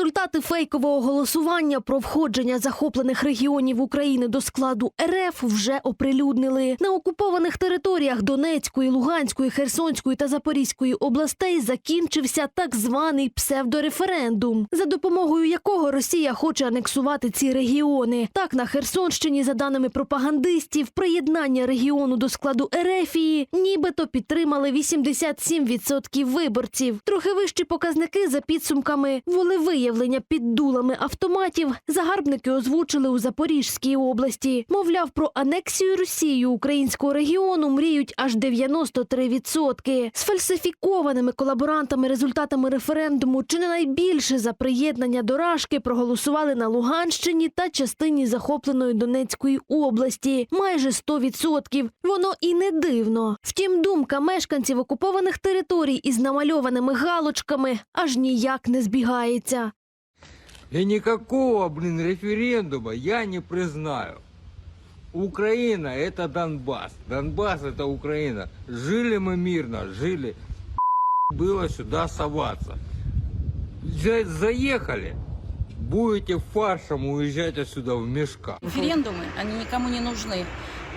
Результати фейкового голосування про входження захоплених регіонів України до складу РФ вже оприлюднили. На окупованих територіях Донецької, Луганської, Херсонської та Запорізької областей закінчився так званий псевдореферендум, за допомогою якого Росія хоче анексувати ці регіони. Так на Херсонщині, за даними пропагандистів, приєднання регіону до складу Ерефії нібито підтримали 87% виборців. Трохи вищі показники за підсумками волевиявлення під дулами автоматів загарбники озвучили у Запорізькій області. Мовляв, про анексію Росією українського регіону мріють аж 93%. Сфальсифікованими колаборантами результатами референдуму чи не найбільше за приєднання до Рашки проголосували на Луганщині та частині захопленої Донецької області майже 100%. Воно і не дивно. Втім, думка мешканців окупованих територій із намальованими галочками аж ніяк не збігається. И никакого, блин, референдума я не признаю. Украина – это Донбасс. Донбасс – это Украина. Жили мы мирно, жили. Было сюда соваться. За- заехали. Будете фаршем уезжать отсюда в мешках. Референдумы, они никому не нужны.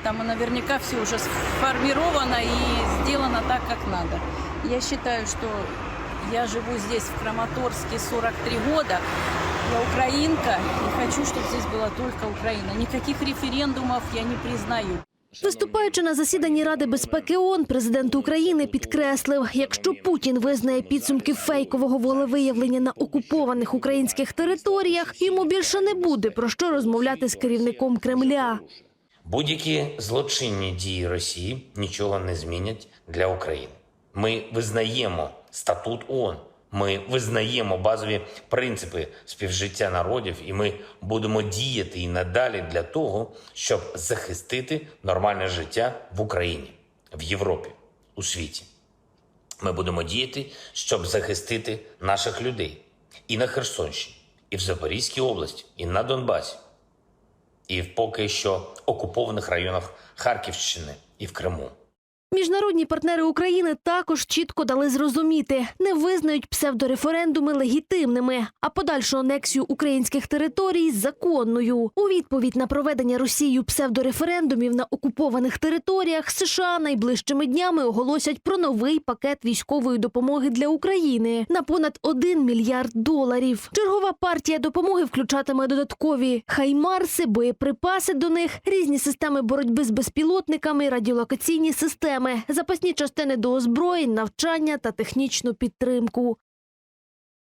Там наверняка все уже сформировано и сделано так, как надо. Я считаю, что я живу здесь, в Краматорске, 43 года. Я украинка и хочу, чтобы здесь была только Украина. Никаких референдумов я не признаю. Виступаючи на засіданні Ради безпеки ООН, президент України підкреслив, якщо Путін визнає підсумки фейкового волевиявлення на окупованих українських територіях, йому більше не буде про що розмовляти з керівником Кремля. Будь-які злочинні дії Росії нічого не змінять для України. Ми визнаємо статут ООН, ми визнаємо базові принципи співжиття народів, і ми будемо діяти і надалі для того, щоб захистити нормальне життя в Україні, в Європі, у світі. Ми будемо діяти, щоб захистити наших людей і на Херсонщині, і в Запорізькій області, і на Донбасі і в поки що окупованих районах Харківщини і в Криму. Міжнародні партнери України також чітко дали зрозуміти, не визнають псевдореферендуми легітимними, а подальшу анексію українських територій законною. У відповідь на проведення Росією псевдореферендумів на окупованих територіях США найближчими днями оголосять про новий пакет військової допомоги для України на понад 1 мільярд доларів. Чергова партія допомоги включатиме додаткові хаймарси, боєприпаси до них, різні системи боротьби з безпілотниками, радіолокаційні системи, запасні частини до озброєнь, навчання та технічну підтримку.